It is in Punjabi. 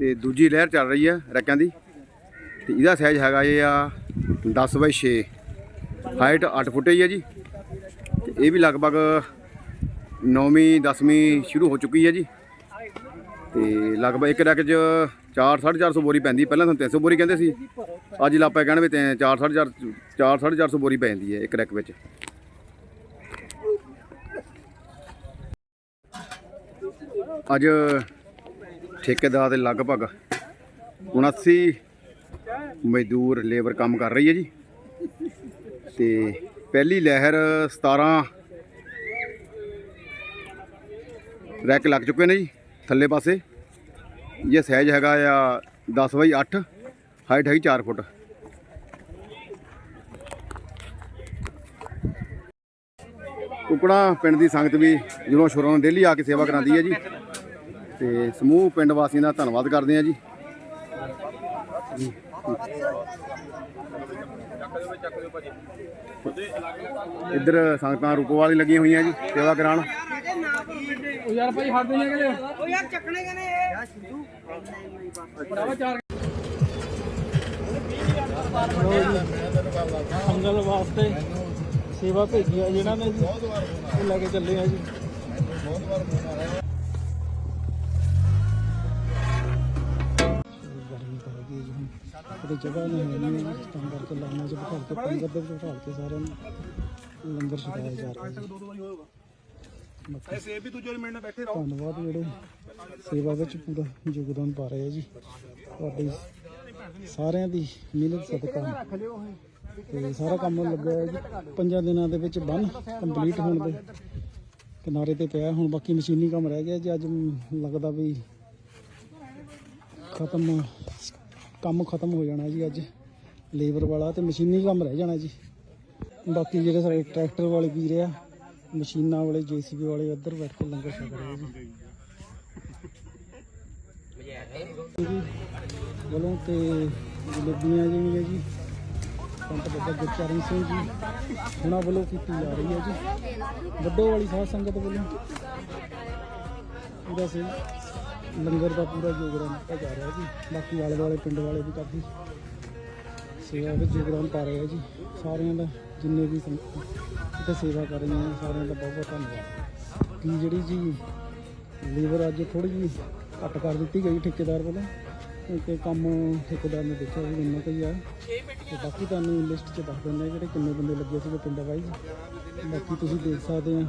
ਤੇ ਦੂਜੀ ਲਹਿਰ ਚੱਲ ਰਹੀ ਹੈ ਰੈਕਾਂ ਦੀ। ਤੇ ਇਹਦਾ ਸਾਈਜ਼ ਹੈਗਾ ਇਹ ਆ 10 ਬਾਈ 6 ਹਾਈਟ 8 ਫੁੱਟ ਹੀ ਹੈ ਜੀ। ਤੇ ਇਹ ਵੀ ਲਗਭਗ 9ਵੀਂ 10ਵੀਂ ਸ਼ੁਰੂ ਹੋ ਚੁੱਕੀ ਹੈ ਜੀ। ਤੇ ਲਗਭਗ ਇੱਕ ਰੈਕ 'ਚ 4 450 ਬੋਰੀ ਪੈਂਦੀ। ਪਹਿਲਾਂ ਤਾਂ 300 ਬੋਰੀ ਕਹਿੰਦੇ ਸੀ। ਅੱਜ ਲਾਪਾ ਕਹਿਣ ਵੀ ਤੇ 4 450 4 450 ਬੋਰੀ ਪੈਂਦੀ ਹੈ ਇੱਕ ਰੈਕ ਵਿੱਚ। ਅੱਜ ਠੇਕੇਦਾਰ ਦੇ ਲਗਭਗ 79 ਮਜ਼ਦੂਰ ਲੇਬਰ ਕੰਮ ਕਰ ਰਹੀ ਹੈ ਜੀ। ਤੇ ਪਹਿਲੀ ਲਹਿਰ 17 ਰੈਕ ਲੱਗ ਚੁੱਕੇ ਨੇ ਜੀ ਥੱਲੇ ਪਾਸੇ। ਇਹ ਸਾਈਜ਼ ਹੈਗਾ ਆ 10 ਬਾਈ 8 ਹਾਈਟ ਹੈਗੀ 4 ਫੁੱਟ। ਕੁਕੜਾ ਪਿੰਡ ਦੀ ਸੰਗਤ ਵੀ ਜਦੋਂ ਸ਼ੁਰੂ ਨੂੰ ਡੇਲੀ ਆ ਕੇ ਸੇਵਾ ਕਰਾਉਂਦੀ ਹੈ ਜੀ। ਤੇ ਸਮੂਹ ਪਿੰਡ ਵਾਸੀਆਂ ਦਾ ਧੰਨਵਾਦ ਕਰਦੇ ਹਾਂ ਜੀ। ਇੱਧਰ ਸੰਗਤਾਂ ਰੂਪਵਾਲੀ ਲੱਗੀਆਂ ਹੋਈਆਂ ਜੀ ਸੇਵਾ ਕਰਾਉਣ। ਉਹ ਯਾਰ ਭਾਈ ਹੱਥ ਨਹੀਂ ਹੈਗੇ ਉਹ ਯਾਰ ਚੱਕਣੇ ਕਨੇ ਚਾਰ। ਸੰਗਲ ਵਾਸਤੇ ਸੇਵਾ ਭੇਜੀ ਆ ਜਿਹਨਾਂ ਨੇ ਜੀ। ਉਹ ਲੈ ਕੇ ਚੱਲੇ ਆ ਜੀ। ਗਰਮੀ ਕਿਤੇ ਜਗ੍ਹਾ ਨਹੀਂ ਹੈ ਨਹੀਂ ਤਾਂ ਕਰਕੇ ਲਾਈਨਾਂ 'ਚ ਬਿਠਾ ਕੇ ਪੰਗਤ ਦੇ ਵਿੱਚ ਬਿਠਾ ਕੇ ਸਾਰਿਆਂ ਨੂੰ ਲੰਗਰ ਛਕਾਇਆ ਜਾ ਰਿਹਾ ਜੀ ਐਸੇ ਵੀ ਦੂਜੇ ਮਿੰਟ ਬੈਠੇ ਰਹੋ। ਧੰਨਵਾਦ ਜਿਹੜੇ ਸੇਵਾ ਵਿੱਚ ਪੂਰਾ ਯੋਗਦਾਨ ਪਾ ਰਹੇ ਆ ਜੀ। ਤੁਹਾਡੀ ਸਾਰਿਆਂ ਦੀ ਮਿਹਨਤ ਸਦਕਾ ਤੇ ਸਾਰਾ ਕੰਮ ਲੱਗਾ ਹੈ ਜੀ। ਪੰਜਾਂ ਦਿਨਾਂ ਦੇ ਵਿੱਚ ਬੰਨ ਕੰਪਲੀਟ ਹੋਣ ਦੇ। ਕਿਨਾਰੇ ਤੇ ਪਿਆ ਹੁਣ ਬਾਕੀ ਮਸ਼ੀਨੀ ਕੰਮ ਰਹਿ ਗਿਆ ਜੀ। ਅੱਜ ਲੱਗਦਾ ਵੀ ਖਤਮ ਕੰਮ ਖਤਮ ਹੋ ਜਾਣਾ ਜੀ ਅੱਜ। ਲੇਬਰ ਵਾਲਾ ਤੇ ਮਸ਼ੀਨੀ ਕੰਮ ਰਹਿ ਜਾਣਾ ਜੀ। ਬਾਕੀ ਜਿਹੜੇ ਸਾਰੇ ਟਰੈਕਟਰ ਵਾਲੇ ਵੀਰ ਆ, ਮਸ਼ੀਨਾਂ ਵਾਲੇ, ਜੀਸੀਬੀ ਵਾਲੇ ਉੱਧਰ ਬੈਠ ਕੇ ਲੰਗਰ ਛਕ ਰਹੇ ਜੀ। ਵੱਲੋਂ ਤੇ ਜਲੇਬੀਆਂ ਜਿਹੜੀਆਂ ਜੀ, ਸੰਤ ਬਾਬਾ ਗੁਰਚਰਨ ਸਿੰਘ ਜੀ, ਉਹਨਾਂ ਵੱਲੋਂ ਕੀਤੀ ਜਾ ਰਹੀ ਹੈ ਜੀ। ਵੱਡੋ ਵਾਲੀ ਸਾਧ ਸੰਗਤ ਵੱਲੋਂ। ਪੂਰਾ ਸੀ ਲੰਗਰ ਦਾ ਪੂਰਾ ਯੋਗਦਾਨ ਦਿੱਤਾ ਜਾ ਰਿਹਾ ਜੀ। ਬਾਕੀ ਆਲੇ ਦੁਆਲੇ, ਪਿੰਡ ਵਾਲੇ ਵੀ ਕਾਫੀ ਸੇਵਾ ਵਿੱਚ ਯੋਗਦਾਨ ਪਾ ਰਹੇ ਆ ਜੀ। ਸਾਰਿਆਂ ਦਾ ਜਿੰਨੇ ਵੀ ਇੱਥੇ ਸੇਵਾ ਕਰ ਰਹੇ ਨੇ, ਸਾਰਿਆਂ ਦਾ ਬਹੁਤ ਬਹੁਤ ਧੰਨਵਾਦ। ਕੀ ਜਿਹੜੀ ਜੀ ਲੀਵਰ ਅੱਜ ਥੋੜੀ ਜਿਹੀ ਘੱਟ ਕਰ ਦਿੱਤੀ ਗਈ ਠੇਕੇਦਾਰ ਵੱਲੋਂ, ਕਿਉਂਕਿ ਕੰਮ ਠੇਕੇਦਾਰ ਨੇ ਦੇਖਿਆ ਵੀ ਇੰਨਾ ਕੁ ਹੀ ਆ। ਤੇ ਬਾਕੀ ਤੁਹਾਨੂੰ ਲਿਸਟ 'ਚ ਦੱਸ ਦਿੰਦੇ ਆ ਜਿਹੜੇ ਕਿੰਨੇ ਬੰਦੇ ਲੱਗੇ ਸੀਗੇ ਪਿੰਡ ਵਾਈਜ਼ ਬਾਕੀ ਤੁਸੀਂ ਦੇਖ ਸਕਦੇ ਆ